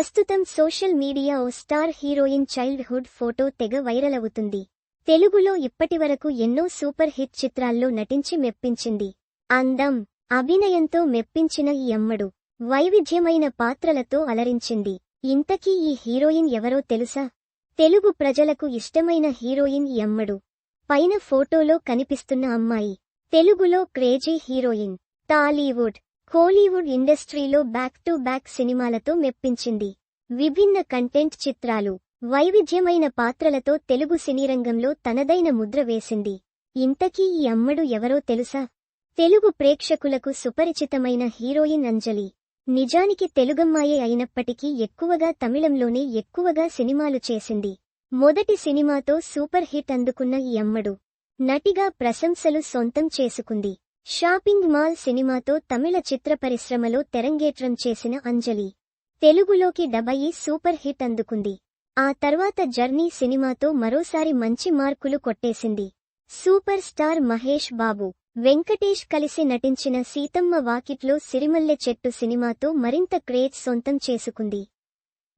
ప్రస్తుతం social media ఓ star heroine childhood photo తెగ వైరల్ అవుతుంది. తెలుగులో ఇప్పటివరకు ఎన్నో సూపర్ హిట్ చిత్రాల్లో నటించి మెప్పించింది. అందం అభినయంతో మెప్పించిన ఈ అమ్మడు వైవిధ్యమైన పాత్రలతో అలరించింది. ఇంతకీ ఈ హీరోయిన్ ఎవరో తెలుసా? తెలుగు ప్రజలకు ఇష్టమైన హీరోయిన్ ఈ అమ్మడు. పైన ఫోటోలో కనిపిస్తున్న అమ్మాయి తెలుగులో క్రేజీ హీరోయిన్ టాలీవుడ్ కోలీవుడ్ ఇండస్ట్రీలో బ్యాక్ టు బ్యాక్ సినిమాలతో మెప్పించింది. విభిన్న కంటెంట్ చిత్రాలు వైవిధ్యమైన పాత్రలతో తెలుగు సినీరంగంలో తనదైన ముద్ర వేసింది. ఇంతకీ ఈ అమ్మడు ఎవరో తెలుసా? తెలుగు ప్రేక్షకులకు సుపరిచితమైన హీరోయిన్ అంజలి. నిజానికి తెలుగమ్మాయే అయినప్పటికీ ఎక్కువగా తమిళంలోనే ఎక్కువగా సినిమాలు చేసింది. మొదటి సినిమాతో సూపర్ హిట్ అందుకున్న ఈ అమ్మడు. నటిగా ప్రశంసలు సొంతం చేసుకుంది. షాపింగ్ మాల్ సినిమాతో తమిళ చిత్ర పరిశ్రమలో తెరంగేట్రం చేసిన అంజలి. తెలుగులోకి డబయి సూపర్ హిట్ అందుకుంది. ఆ తర్వాత జర్నీ సినిమాతో మరోసారి మంచి మార్కులు కొట్టేసింది. సూపర్ స్టార్ మహేష్ బాబు వెంకటేష్ కలిసి నటించిన సీతమ్మ వాకిట్లో సిరిమల్లె చెట్టు సినిమాతో మరింత క్రేజ్ సొంతం చేసుకుంది.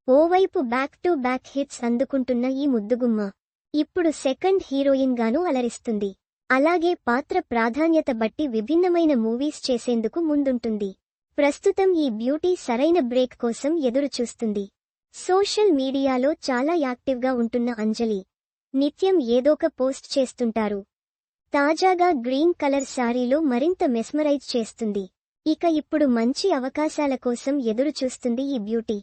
ఓవైపు బ్యాక్ టు బ్యాక్ హిట్స్ అందుకుంటున్న ఈ ముద్దుగుమ్మ ఇప్పుడు సెకండ్ హీరోయిన్ గాను అలరిస్తుంది. అలాగే పాత్ర ప్రాధాన్యత బట్టి విభిన్నమైన మూవీస్ చేసేందుకు ముందుంటుంది. ప్రస్తుతం ఈ బ్యూటీ సరైన బ్రేక్ కోసం ఎదురు చూస్తుంది సోషల్ మీడియాలో చాలా యాక్టివ్గా ఉంటున్న అంజలి. నిత్యం ఏదోక పోస్ట్ చేస్తుంటారు. తాజాగా గ్రీన్ కలర్ శారీలో మరింత మెస్మరైజ్ చేస్తుంది. ఇక ఇప్పుడు మంచి అవకాశాల కోసం ఎదురు చూస్తుంది ఈ బ్యూటీ.